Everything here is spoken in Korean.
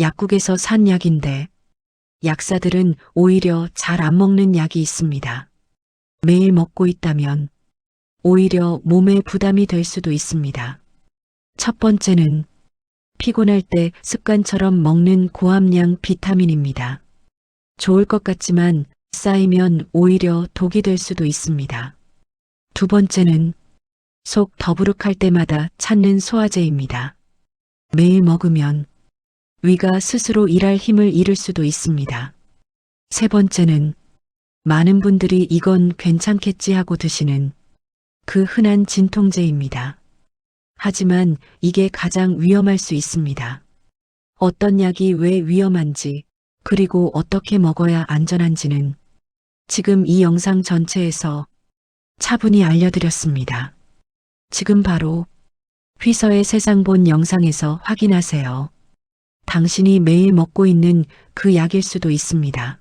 약국에서 산 약인데 약사들은 오히려 잘 안 먹는 약이 있습니다. 매일 먹고 있다면 오히려 몸에 부담이 될 수도 있습니다. 첫 번째는 피곤할 때 습관처럼 먹는 고함량 비타민입니다. 좋을 것 같지만 쌓이면 오히려 독이 될 수도 있습니다. 두 번째는 속 더부룩할 때마다 찾는 소화제입니다. 매일 먹으면 위가 스스로 일할 힘을 잃을 수도 있습니다. 세 번째는 많은 분들이 이건 괜찮겠지 하고 드시는 그 흔한 진통제입니다. 하지만 이게 가장 위험할 수 있습니다. 어떤 약이 왜 위험한지 그리고 어떻게 먹어야 안전한지는 지금 이 영상 전체에서 차분히 알려드렸습니다. 지금 바로 휘서의 세상 본 영상에서 확인하세요. 당신이 매일 먹고 있는 그 약일 수도 있습니다.